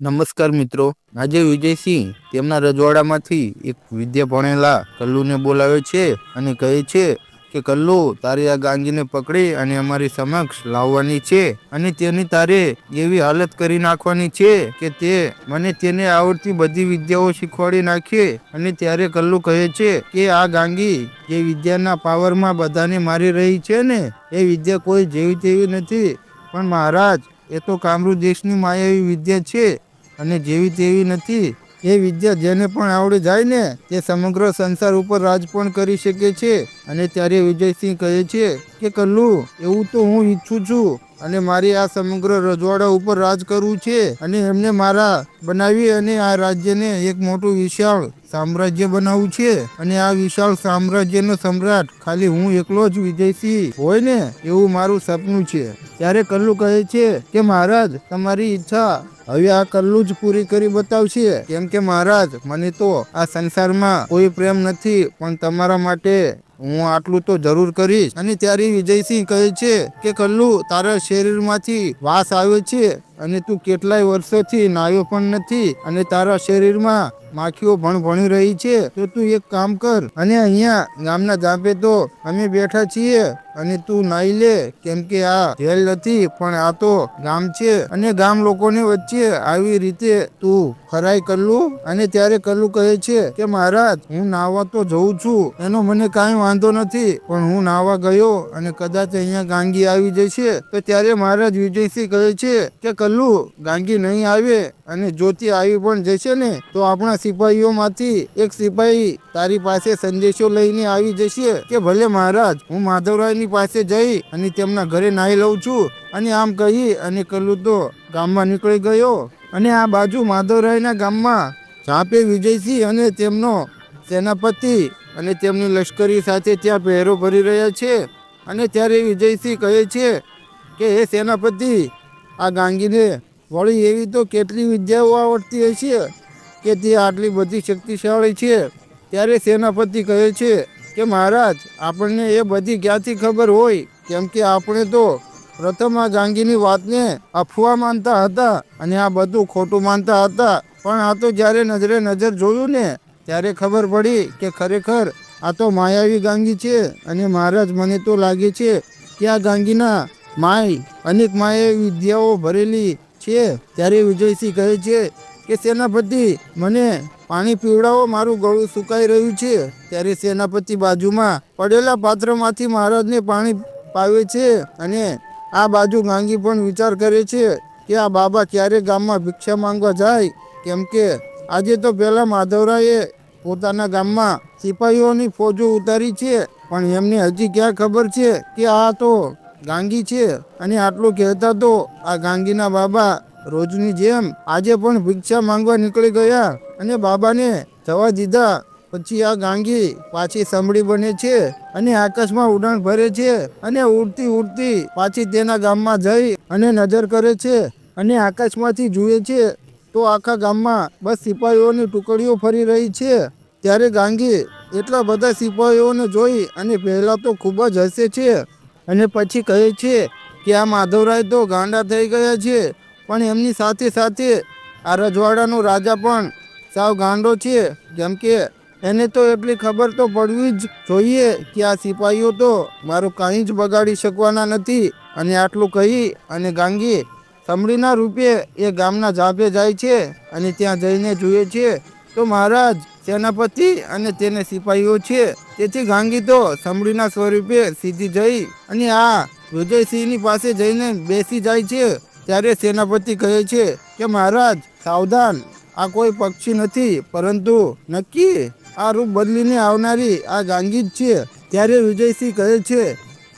નમસ્કાર મિત્રો, આજે વિજયસિંહ તેમના રજવાડામાંથી એક વિદ્યા ભણેલા કલ્લુને બોલાવે છે અને કહે છે કે, કલ્લુ, તારે આ ગાંગીને પકડી અને અમારી સમક્ષ લાવવાની છે અને તેની તારે એવી હાલત કરી નાખવાની છે કે તે મને તેને આવડતી બધી વિદ્યાઓ શીખવાડી નાખે. અને ત્યારે કલ્લુ કહે છે કે, આ ગાંગી જે વિદ્યાના પાવરમાં બધાને મારી રહી છે ને, એ વિદ્યા કોઈ જેવી તેવી નથી. પણ મહારાજ, એ તો કામરૂ દેશની માયાવી વિદ્યા છે. અને જેવી તેવી નથી, એ વિદ્યા જેને પણ આવડી જાય ને, તે સમગ્ર સંસાર ઉપર રાજ પણ કરી શકે છે. અને ત્યારે વિજયસિંહ કહે છે કે, કલ્લુ, એવું તો હું ઈચ્છું છું અને મારી આ સમગ્ર રજવાડા ઉપર રાજ કરવું છે અને એમને મારા બનાવી અને આ રાજ્યને એક મોટું વિશાળ સામ્રાજ્ય બનાવવું છે. અને આ વિશાળ સામ્રાજ્યનો સમ્રાટ ખાલી હું એકલો જ વિજયસિંહ હોય ને, એવું મારું સપનું છે. ત્યારે કલ્લુ કહે છે કે, મહારાજ, તમારી ઈચ્છા હવે આ કલ્લુ જ પૂરી કરી બતાવશે. કેમ કે મહારાજ, મને તો આ સંસારમાં કોઈ પ્રેમ નથી, પણ તમારા માટે હું આટલું તો જરૂર કરીશ. અને ત્યારે વિજયસિંહ કહે છે કે, કલ્લુ, તારા શરીરમાંથી વાસ આવે છે. અને તું કેટલાય વર્ષોથી નાયો પણ નથી અને તારા શરીરમાં માખીઓ ભણ ભણી રહી છે, તો તું એક કામ કર. અને અહીંયા ગામના જાપે તો અમે બેઠા છીએ અને તું નાઈ લે, કેમ કે આ જેલ નથી, પણ આ તો ગામ છે. અને ગામ લોકોને વચ્ચે આવી રીતે તું ફરાય કરલું? અને ત્યારે કરલું કહે છે કે, મહારાજ, હું નાવા તો જઉં છું, એનો મને કાંઈ વાંધો નથી, પણ હું નાવા ગયો અને કદાચ અહીંયા ગાંગી આવી જશે. તો ત્યારે મહારાજ વિજયસિંહ કહે છે કે કલ્લુ, ગાંગી નહીં આવે અને જ્યોતિ આવી પણ જશે ને, તો આપણા સિપાહીઓમાંથી એક સિપાહી તારી પાસે સંદેશો લઈને આવી જશે કે ભલે મહારાજ, હું માધવરાયની પાસે જઈ અને તેમના ઘરે નાહી લઉં છું અને આમ કહી અને કલ્લુ તો ગામમાં નીકળી ગયો અને આ બાજુ માધવરાયના ગામમાં ઝાપે વિજયસિંહ અને તેમનો સેનાપતિ અને તેમની લશ્કરી સાથે ત્યાં પહેરો ભરી રહ્યા છે. અને ત્યારે વિજયસિંહ કહે છે કે એ સેનાપતિ આ ગાંગીને વળી એવી તો કેટલી વિદ્યાઓ આવડતી હશે કે તે આટલી બધી શક્તિશાળી છે. ત્યારે સેનાપતિ કહે છે કે, મહારાજ, આપણને એ બધી ક્યાંથી ખબર હોય? કેમ કે આપણે તો પ્રથમ આ ગાંગીની વાતને અફવા માનતા હતા અને આ બધું ખોટું માનતા હતા. પણ આ તો જ્યારે નજરે નજર જોયું ને, ત્યારે ખબર પડી કે ખરેખર આ તો માયાવી ગાંગી છે. અને મહારાજ, મને તો લાગે છે કે આ ગાંગીના માય અનેક માયાવી વિદ્યાઓ ભરેલી છે. ત્યારે વિજયસિંહ કહે છે કે, સેનાપતિ, મને પાણી પીવડાવો, મારું ગળું સુકાઈ રહ્યું છે. ત્યારે સેનાપતિ બાજુમાં પડેલા પાત્રમાંથી મહારાજને પાણી પાવે છે અને આ બાજુ ગાંગી પણ વિચાર કરે છે કે, આ બાબા ક્યારે ગામમાં ભિક્ષા માંગવા જાય? કેમ કે, આજે તો પહેલા માધવરાયે પોતાના ગામમાં સિપાહીઓની ફોજો ઉતારી છે. પણ એમને હજી ક્યાં ખબર છે કે આ તો ગાંગી છે અને આટલું કહેતા તો આ ગાંગીના બાબા રોજની જેમ આજે પણ ભિક્ષા માંગવા નીકળી ગયા અને બાબાને જવા દીધા. પછી આ ગાંગી પાછી સંભળી બને છે અને આકાશમાં ઉડાણ ભરે છે અને ઉડતી ઉડતી પાછી તેના ગામમાં જઈ અને નજર કરે છે અને આકાશમાંથી જુએ છે તો આખા ગામમાં બસ સિપાહીઓની ટુકડીઓ ફરી રહી છે. ત્યારે ગાંગી એટલા બધા સિપાહીઓને જોઈ અને પહેલાં તો ખૂબ જ હસે છે. અને પછી કહે છે કે આ માધવરાય તો ગાંડા થઈ ગયા છે, પણ એમની સાથે સાથે આ રજવાડાનો રાજા પણ સાવ ગાંડો છે. જેમ કે એને તો એટલી ખબર તો પડવી જ જોઈએ કે આ સિપાહીઓ તો મારું કાંઈ જ બગાડી શકવાના નથી. અને આટલું કહી અને ગાંગી સમડીના રૂપે એ ગામના જાપે જાય છે અને ત્યાં જઈને જુએ છે, તો મહારાજ, સેનાપતિ અને તેને સિપાહીઓ છે. તેથી ગાંગી તો સમડીના સ્વરૂપે સીધી જઈ અને આ વિજયસિંહની પાસે જઈને બેસી જાય છે. ત્યારે સેનાપતિ કહે છે કે, મહારાજ, સાવધાન. આ કોઈ પક્ષી નથી, પરંતુ નક્કી આ રૂપ બદલીને આવનારી આ ગાંગી જ છે. ત્યારે વિજયસિંહ કહે છે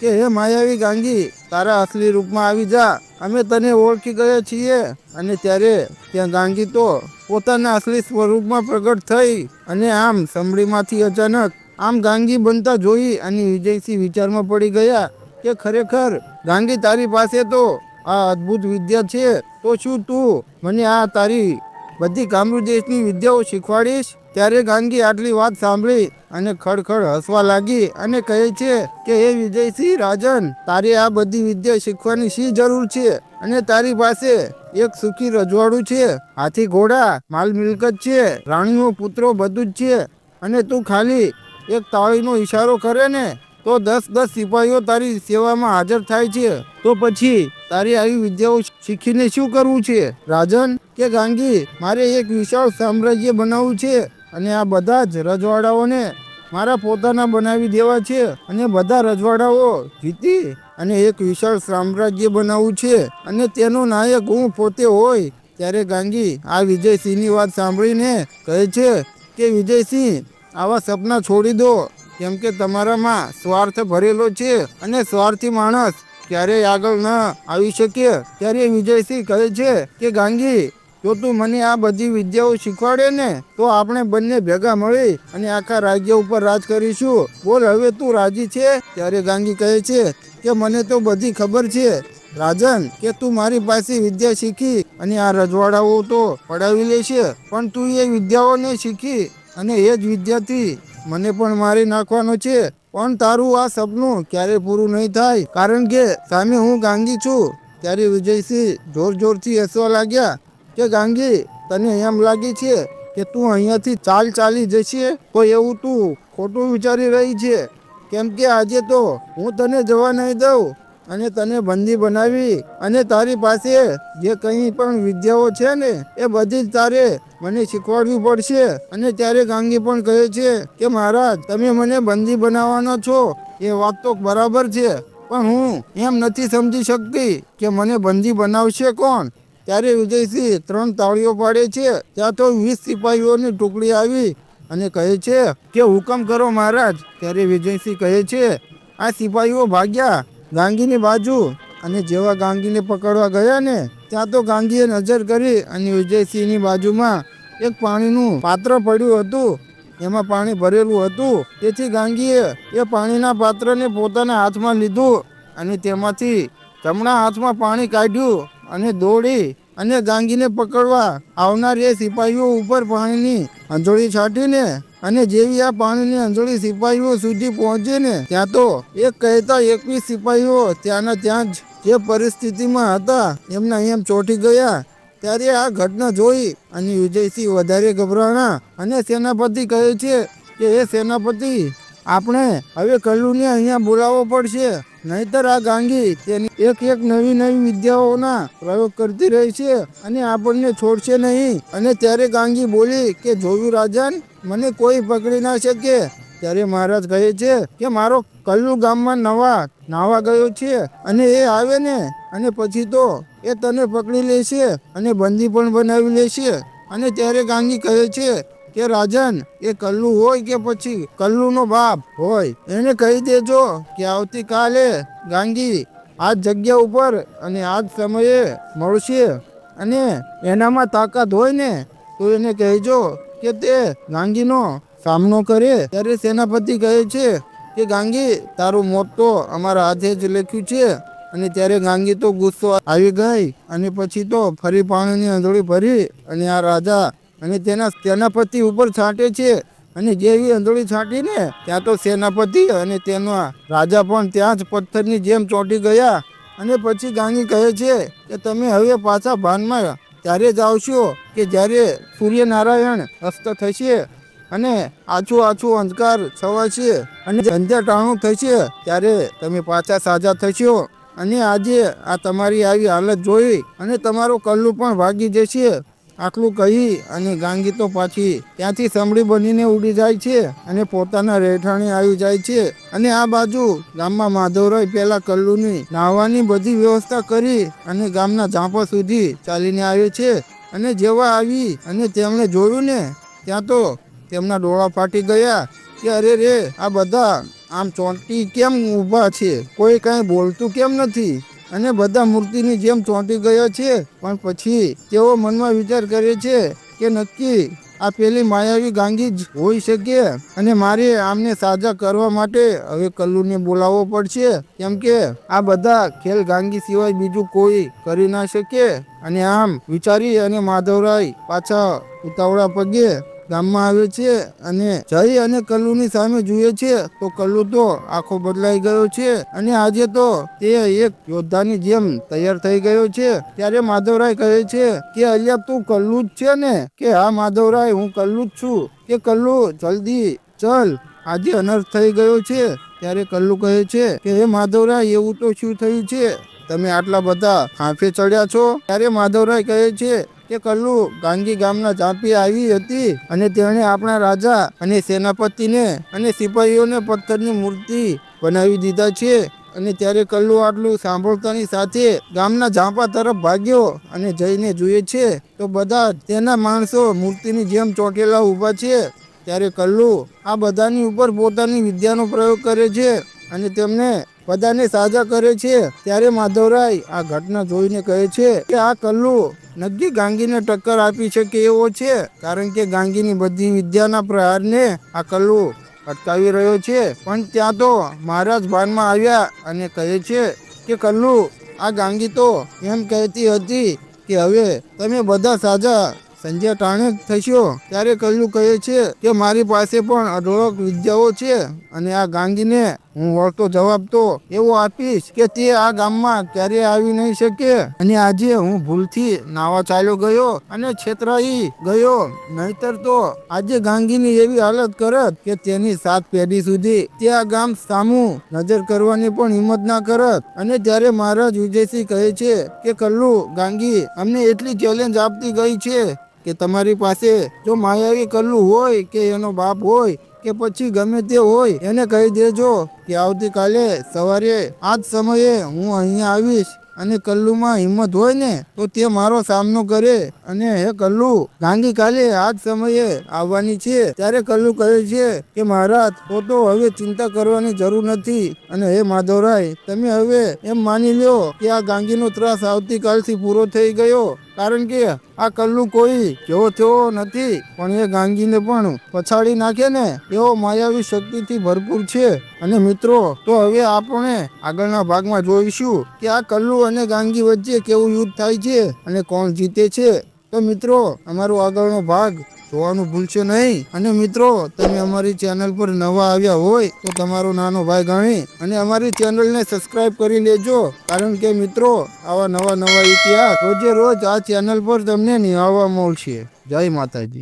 કે, હે માયાવી ગાંગી, તારા અસલી રૂપમાં આવી જા. અમે તને ઓળખી ગયા છીએ. અને ત્યારે ત્યાં ગાંગી તો પોતાના અસલી સ્વરૂપમાં પ્રગટ થઈ અને આમ સમડીમાંથી અચાનક આમ ગાંગી બનતા જોઈ અને વિજયસિંહ વિચારમાં પડી ગયા કે ખરેખર ગાંગી તારી પાસે તો આ અદ્ભુત વિદ્યા છે, તો શું તું મને આ તારી બધી કામરૂ દેશની વિદ્યાઓ શીખવાડીશ? ત્યારે ગાંગી આટલી વાત સાંભળી અને ખડખડ હસવા લાગી અને કહે છે કે, હે વિજયસિંહ રાજન, તારે આ બધી વિદ્યા શીખવાની શી જરૂર છે? અને તારી પાસે એક સુખી રજવાડું છે, હાથી ઘોડા, માલ મિલકત છે, રાણીઓ પુત્રો બધું જ છે, અને તું ખાલી એક તાળીનો ઈશારો કરે ને, તો દસ દસ સિપાહીઓ તારી સેવામાં હાજર થાય છે. તો પછી તારી આવી વિદ્યાઓ શીખીને શું કરવું છે? રાજન કે ગાંગી, મારે એક વિશાળ સામ્રાજ્ય બનાવવું છે અને આ બધા જ રજવાડાઓને મારા પોતાના બનાવી દેવા છે અને બધા રજવાડાઓ જીતી અને એક વિશાળ સામ્રાજ્ય બનાવવું છે અને તેનો નાયક હું પોતે હોય ત્યારે ગાંગી આ વિજયસિંહની વાત સાંભળીને કહે છે કે, વિજયસિંહ આવા સપના છોડી દો. કેમ કે તમારામાં સ્વાર્થ ભરેલો છે અને સ્વાર્થી માણસ ક્યારેય આગળ ન આવી શકે. ત્યારે વિજયસિંહ કહે છે કે, ગાંગી, જો તું મને આ બધી વિદ્યાઓ શીખવાડે ને, તો આપણે બંને ભેગા મળી અને આખા રાજ્ય ઉપર રાજ કરીશું. બોલ, હવે તું રાજી છે? ત્યારે ગાંધી કહે છે કે, મને તો બધી ખબર છે. રાજન, કે તું મારી પાસે વિદ્યા શીખી અને આ રજવાડાઓ તો પડાવી લેશે, પણ તું એ વિદ્યાઓને શીખી અને એ જ વિદ્યાર્થી મને પણ મારી નાખવાનો છે. પણ તારું આ સપનું ક્યારે પૂરું નહીં થાય. કારણ કે સામે હું ગાંગી છું. ત્યારે વિજયસિંહ જોર જોરથી હસવા લાગ્યા કે, ગાંગી, તને એમ લાગે છે કે તું અહીંયાથી ચાલ ચાલી જશે? તો એવું તું ખોટું વિચારી રહી છે. કેમ કે આજે તો હું તને જવા નહીં દઉં. અને તને બંદી બનાવી અને તારી પાસે જે કંઈ પણ વિદ્યાઓ છે ને, એ બધી જ તારે મને શીખવાડવી પડશે. અને ત્યારે ગાંગી પણ કહે છે કે, મહારાજ, તમે મને બંદી બનાવવાનો છો. એ વાત તો બરાબર છે, પણ હું એમ નથી સમજી શકતી કે મને બંદી બનાવશે કોણ? ત્યારે વિજયસિંહ ત્રણ તાળીઓ પાડે છે, ત્યાં તો વીસ સિપાહીઓની ટુકડી આવી અને કહે છે કે, હુકમ કરો, મહારાજ. ત્યારે વિજયસિંહ કહે છે, આ સિપાહીઓ ભાગ્યા ગાંગીની બાજુ અને જેવા ગાંગીને પકડવા ગયા ને, ત્યાં તો ગાંગીએ નજર કરી અને વિજયસિંહની બાજુમાં એક પાણીનું પાત્ર પડ્યું હતું. એમાં પાણી ભરેલું હતું. તેથી ગાંગીએ એ પાણીના પાત્રને પોતાના હાથમાં લીધું અને તેમાંથી જમણા હાથમાં પાણી કાઢ્યું અને દોડી અને ગાંગીને પકડવા આવનાર એ સિપાહીઓ ઉપર પાણીની અંજોળી છાંટીને અને જેવી આ પાણીની અંજોળી સિપાહીઓ સુધી પહોંચે ને, ત્યાં તો એક કહેતા એકવીસ સિપાહીઓ ત્યાંના ત્યાં જ જે પરિસ્થિતિમાં હતા, એમના એમ ચોંટી ગયા. ત્યારે આ ઘટના જોઈ અને વિજયસિંહ વધારે ગભરાણા અને સેનાપતિ કહે છે કે, એ સેનાપતિ, આપણે હવે કલ્લુને અહીંયા બોલાવવો પડશે. નહીતર આ ગાંગી તેની એક એક નવી નવી વિદ્યાઓના પ્રયોગ કરતી રહી છે અને આપણને છોડશે નહીં. અને ત્યારે ગાંગી બોલી કે, જોયું, રાજન મને કોઈ પકડી ના શકે. ત્યારે મહારાજ કહે છે કે મારો કલ્લુ ગામમાં નવા, નાવા ગયો છે અને એ આવે ને, અને પછી તો એ તને પકડી લેશે અને બંદી પણ બનાવી લેશે. અને ત્યારે ગાંગી કહે છે કે રાજન, એ કલ્લુ હોય કે પછી કલ્લુનો બાપ હોય, એને કહી દેજો કે આવતીકાલે ગાંગી આ જગ્યા ઉપર અને આ જ સમયે મળશે અને એનામાં તાકાત હોય ને, તો એને કહેજો કે તે ગાંગીનો સામનો કરે ત્યારે સેનાપતિ કહે છે કે, ગાંગી, તારું મોત તો અમારા હાથે જ લખ્યું છે. અને ત્યારે ગાંગી તો ગુસ્સો આવી ગઈ અને પછી તો ફરી પાણીની આંધળી ભરી અને આ રાજા અને તેના સેનાપતિ ઉપર છાંટે છે. અને જેવી આંધળી છાંટીને ત્યાં તો સેનાપતિ અને તેના રાજા પણ ત્યાં જ પથ્થરની જેમ ચોંટી ગયા. અને પછી ગાંગી કહે છે કે, તમે હવે પાછા ભાનમાં ત્યારે જ આવશો કે જ્યારે સૂર્યનારાયણ અસ્ત થશે અને આછું આછું અંધકાર છવાશે અને સંધ્યા ટાણું થશે ત્યારે તમે પાછા સાજા થશો. અને આજે આ તમારી આવી હાલત જોઈ અને તમારો કલ્લું પણ ભાગી જશે. આટલું કહી અને ગાંગી તો પાછી ત્યાંથી સંભળી બનીને ઉડી જાય છે અને પોતાના રહેઠાણે આવી જાય છે. અને આ બાજુ ગામમાં માધવરાય પેલા કલ્લુની નાહવાની બધી વ્યવસ્થા કરી અને ગામના ઝાંપા સુધી ચાલીને આવે છે. અને જેવા આવી અને તેમણે જોયું ને, ત્યાં તો તેમના ડોળા ફાટી ગયા કે અરે રે, આ બધા આમ ચોંટી કેમ ઊભા છે? કોઈ કાંઈ બોલતું કેમ નથી? અને બધા મૂર્તિની જેમ ચોંટી ગયા છે, પણ પછી તેઓ મનમાં વિચાર કરે છે કે નક્કી આ પેલી માયાવી ગાંગી જ હોઈ શકે અને મારે આમને સાજા કરવા માટે હવે કલ્લુને બોલાવવો પડશે, કેમ કે આ બધા ખેલ ગાંગી સિવાય બીજું કોઈ કરી ના શકે. અને આમ વિચારી અને માધવરાય પાછા ઉતાવળા પગે ગામમાં આવે છે અને જય અને કલ્લુની સામે જુએ છે, તો કલ્લુ તો આખો બદલાઈ ગયો છે અને આજે તો તે એક યોદ્ધાની જેમ તૈયાર થઈ ગયો છે. ત્યારે માધવરાય કહે છે કે, અલ્યા, તું કલ્લુ જ છે ને? કે હા, માધવરાય, હું કલ્લુ જ છું. કે કલ્લુ, જલ્દી ચલ. આજે અનર્થ થઈ ગયો છે. ત્યારે કલ્લુ કહે છે કે, હે માધવરાય, એવું તો શું થયું છે? તમે આટલા બધા હાંફે ચડ્યા છો? ત્યારે માધવરાય કહે છે કે કલ્લુ, ગાંગી ગામના ઝાંપી આવી હતી અને તેણે આપણા રાજા અને સેનાપતિને અને સિપાહીઓને પથ્થરની મૂર્તિ બનાવી દીધા છે. અને ત્યારે કલ્લુ આટલું સાંભળતાની સાથે ગામના ઝાંપા તરફ ભાગ્યો અને જઈને જુએ છે તો બધા તેના માણસો મૂર્તિની જેમ ચોંટેલા ઊભા છે. ત્યારે કલ્લુ આ બધાની ઉપર પોતાની વિદ્યાનો પ્રયોગ કરે છે અને તેમને બધાને સાજા કરે છે. ત્યારે માધવરાય આ ઘટના જોઈને કહે છે કે આ કલ્લુ નક્કી ગાંગીને ટક્કર આપી શકે એવો છે. કારણ કે ગાંગીની બધી વિદ્યાના પ્રહારને આ કલ્લુ અટકાવી રહ્યો છે. પણ ત્યાં તો મહારાજ ભાનમાં આવ્યા અને કહે છે કે કલ્લુ, આ ગાંગી તો એમ કહેતી હતી કે હવે તમે બધા સાજા સંજય ટાણે થશો. ત્યારે કલ્લુ કહે છે કે મારી પાસે પણ અઢળક વિદ્યાઓ છે અને આ ગાંગીને હું વળતો જવાબ તો એવો આપીશ કે તે આ ગામમાં ક્યારેય આવી નહીં શકે. અને આજે હું ભૂલથી નાવા ચાલ્યો ગયો અને છેતરાઈ ગયો. નહીતર તો આજે ગાંગીની એવી હાલત કરત કે તેની સાત પેઢી સુધી તે આ ગામ સામું નજર કરવાની પણ હિંમત ના કરત. અને ત્યારે મહારાજ વિજયસિંહ કહે છે કે, કલ્લુ, ગાંગી, અમને એટલી ચેલેન્જ આપતી ગઈ છે કે તમારી પાસે જો માયાવી કલ્લુ હોય કે એનો બાપ હોય કે પછી ગમે તે હોય, એને કહી દેજો કે આવતીકાલે સવારે આ જ સમયે હું અહીંયા આવીશ અને કલ્લુમાં હિંમત હોય ને, તો તે મારો સામનો કરે. અને હે કલ્લુ, ગાંધી કાલે આ જ સમયે આવવાની છે, ત્યારે કલ્લુ કહે છે કે મહારાજ, તો તો હવે ચિંતા કરવાની જરૂર નથી. અને હે માધવરાય, તમે હવે એમ માની લ્યો કે આ ગાંગીનો ત્રાસ આવતીકાલથી પૂરો થઈ ગયો. કારણ કે આ કલ્લુ કોઈ જેવો તેવો નથી, પણ એ ગાંગીને પણ પછાડી નાખે ને, એવો માયાવી શક્તિથી ભરપૂર છે. અને મિત્રો, તો હવે આપણે આગળના ભાગમાં જોઈશું કે આ કલ્લુ અને ગાંગી વચ્ચે કેવું યુદ્ધ થાય છે અને કોણ જીતે છે. તો મિત્રો, અમારો આગળનો ભાગ જોવાનું ભૂલશો નહીં. અને મિત્રો, તમે અમારી ચેનલ પર નવા આવ્યા હોય, તો તમારો નાનો ભાઈ ગણી અને અમારી ચેનલને સબસ્ક્રાઇબ કરી લેજો. કારણ કે મિત્રો, આવા નવા નવા ઇતિહાસ રોજે રોજ આ ચેનલ પર તમને નિહાળવા મળશે. જય માતાજી.